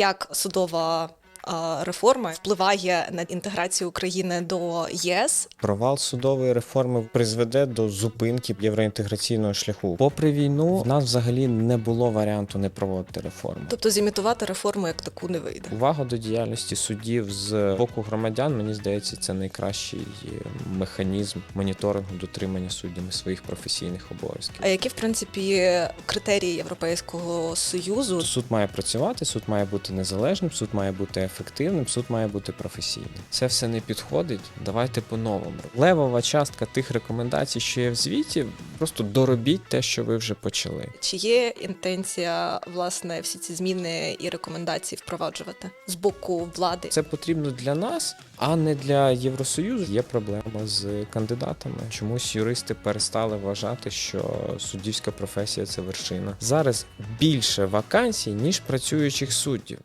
як судова а, реформа впливає на інтеграцію України до ЄС. Провал судової реформи призведе до зупинки євроінтеграційного шляху. Попри війну, в нас взагалі не було варіанту не проводити реформу. Тобто зімітувати реформу як таку не вийде. Увага до діяльності суддів з боку громадян, мені здається, це найкращий механізм моніторингу дотримання суддями своїх професійних обов'язків. А які в принципі критерії Європейського союзу? Суд має працювати, суд має бути незалежним, суд має бути ефективним, суд має бути професійним. Це все не підходить. Давайте по-новому. Левова частка тих рекомендацій, що є в звіті, просто доробіть те, що ви вже почали. Чи є інтенція власне всі ці зміни і рекомендації впроваджувати з боку влади? Це потрібно для нас, а не для Євросоюзу. Є проблема з кандидатами. Чомусь юристи перестали вважати, що суддівська професія це вершина. Зараз більше вакансій ніж працюючих суддів.